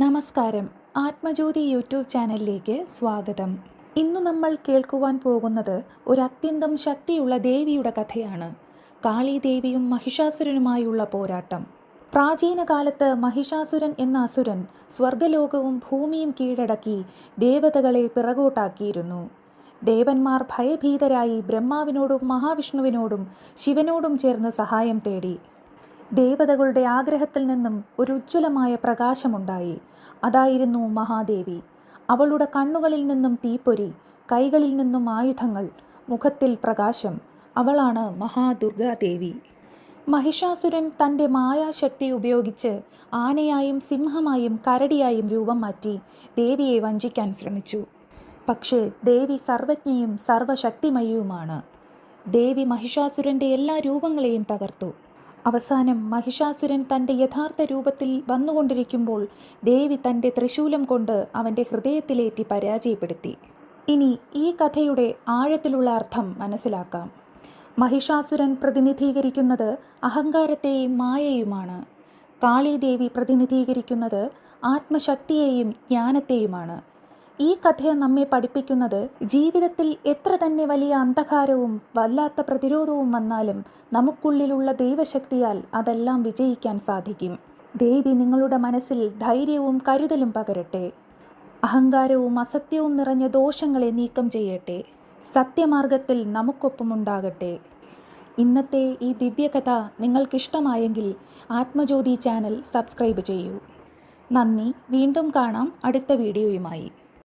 നമസ്കാരം. ആത്മജ്യോതി യൂട്യൂബ് ചാനലിലേക്ക് സ്വാഗതം. ഇന്ന് നമ്മൾ കേൾക്കുവാൻ പോകുന്നത് ഒരു അത്യന്തം ശക്തിയുള്ള ദേവിയുടെ കഥയാണ്. കാളീദേവിയും മഹിഷാസുരനുമായുള്ള പോരാട്ടം. പ്രാചീന കാലത്ത് മഹിഷാസുരൻ എന്ന അസുരൻ സ്വർഗലോകവും ഭൂമിയും കീഴടക്കി ദേവതകളെ പിറകോട്ടാക്കിയിരുന്നു. ദേവന്മാർ ഭയഭീതരായി ബ്രഹ്മാവിനോടും മഹാവിഷ്ണുവിനോടും ശിവനോടും ചേർന്ന് സഹായം തേടി. ദേവതകളുടെ ആഗ്രഹത്തിൽ നിന്നും ഒരു ഉജ്ജ്വലമായ പ്രകാശമുണ്ടായി. അതായിരുന്നു മഹാദേവി. അവളുടെ കണ്ണുകളിൽ നിന്നും തീപ്പൊരി കൈകളിൽ നിന്നും ആയുധങ്ങൾ മുഖത്തിൽ പ്രകാശം. അവളാണ് മഹാദുർഗാദേവി. മഹിഷാസുരൻ തന്റെ മായാശക്തി ഉപയോഗിച്ച് ആനയായും സിംഹമായും കരടിയായും രൂപം മാറ്റി ദേവിയെ വഞ്ചിക്കാൻ ശ്രമിച്ചു. പക്ഷേ ദേവി സർവജ്ഞയും സർവശക്തിമയുമാണ് ദേവി മഹിഷാസുരന്റെ എല്ലാ രൂപങ്ങളെയും തകർത്തു. അവസാനം മഹിഷാസുരൻ തന്റെ യഥാർത്ഥ രൂപത്തിൽ വന്നുകൊണ്ടിരിക്കുമ്പോൾ ദേവി തന്റെ ത്രിശൂലം കൊണ്ട് അവന്റെ ഹൃദയത്തിലേറ്റി പരാജയപ്പെടുത്തി. ഇനി ഈ കഥയുടെ ആഴത്തിലുള്ള അർത്ഥം മനസ്സിലാക്കാം. മഹിഷാസുരൻ പ്രതിനിധീകരിക്കുന്നത് അഹങ്കാരത്തെയും മായയുമാണ്. കാളീദേവി പ്രതിനിധീകരിക്കുന്നത് ആത്മശക്തിയെയും ജ്ഞാനത്തെയുമാണ്. ഈ കഥ നമ്മെ പഠിപ്പിക്കുന്നത് ജീവിതത്തിൽ എത്ര തന്നെ വലിയ അന്ധകാരവും വല്ലാത്ത പ്രതിരോധവും വന്നാലും നമുക്കുള്ളിലുള്ള ദൈവശക്തിയാൽ അതെല്ലാം വിജയിക്കാൻ സാധിക്കും. ദേവി നിങ്ങളുടെ മനസ്സിൽ ധൈര്യവും കരുതലും പകരട്ടെ. അഹങ്കാരവും അസത്യവും നിറഞ്ഞ ദോഷങ്ങളെ നീക്കം ചെയ്യട്ടെ. സത്യമാർഗത്തിൽ നമുക്കൊപ്പമുണ്ടാകട്ടെ ഇന്നത്തെ ഈ ദിവ്യകഥ നിങ്ങൾക്കിഷ്ടമായെങ്കിൽ ആത്മജ്യോതി ചാനൽ സബ്സ്ക്രൈബ് ചെയ്യൂ. നന്ദി വീണ്ടും കാണാം അടുത്ത വീഡിയോയുമായി.